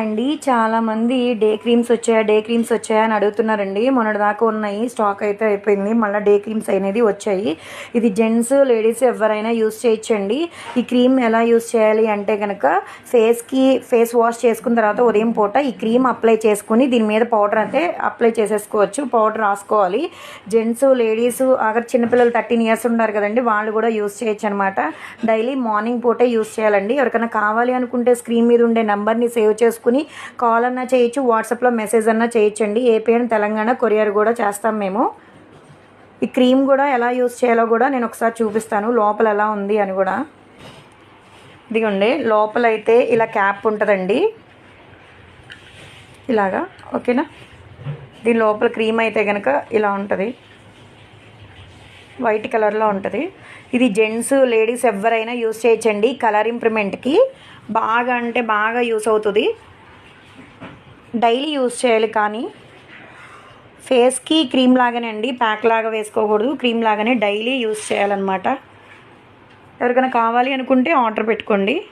అండి. చాలా మంది డే క్రీమ్స్ వచ్చాయా డే క్రీమ్స్ వచ్చాయా అని అడుగుతున్నారండి. మొన్నటి దాకా ఉన్నాయి స్టాక్ అయితే అయిపోయింది. మళ్ళీ డే క్రీమ్స్ అనేది వచ్చాయి. ఇది జెంట్స్ లేడీస్ ఎవరైనా యూస్ చేయొచ్చండి. ఈ క్రీమ్ ఎలా యూస్ చేయాలి అంటే కనుక ఫేస్కి ఫేస్ వాష్ చేసుకున్న తర్వాత ఉదయం పూట ఈ క్రీమ్ అప్లై చేసుకుని దీని మీద పౌడర్ అయితే అప్లై చేసేసుకోవచ్చు. పౌడర్ రాసుకోవాలి. జెంట్స్ లేడీస్ అక్కడ చిన్నపిల్లలు థర్టీన్ ఇయర్స్ ఉన్నారు కదండి వాళ్ళు కూడా యూస్ చేయొచ్చు అనమాట డైలీ మార్నింగ్ పూటే యూస్ చేయాలండి. ఎవరికైనా కావాలి అనుకుంటే స్క్రీన్ మీద ఉండే నెంబర్ని సేవ్ చేసుకుని కాల్ అన్నా చేయొచ్చు వాట్సాప్లో మెసేజ్ అన్నా చేయొచ్చండి. ఏపీ అండ్ తెలంగాణ కొరియర్ కూడా చేస్తాం మేము. ఈ క్రీమ్ కూడా ఎలా యూస్ చేయాలో కూడా నేను ఒకసారి చూపిస్తాను. లోపల ఎలా ఉంది అని కూడా. ఇదిగోండి లోపల అయితే ఇలా క్యాప్ ఉంటుందండి. ఇలాగా ఓకేనా? దీని లోపల క్రీమ్ అయితే కనుక ఇలా ఉంటుంది. వైట్ కలర్లో ఉంటుంది. ఇది జెంట్స్ లేడీస్ ఎవరైనా యూస్ చేయొచ్చండి. కలర్ ఇంప్రూవ్మెంట్కి. బాగా అంటే బాగా యూస్ అవుతుంది. డైలీ యూస్ చేయాలి కానీ ఫేస్కి క్రీమ్ లాగానే అండి ప్యాక్ లాగా వేసుకోకూడదు. క్రీమ్ లాగానే డైలీ యూస్ చేయాలన్నమాట. ఎవరికైనా కావాలి అనుకుంటే ఆర్డర్ పెట్టుకోండి.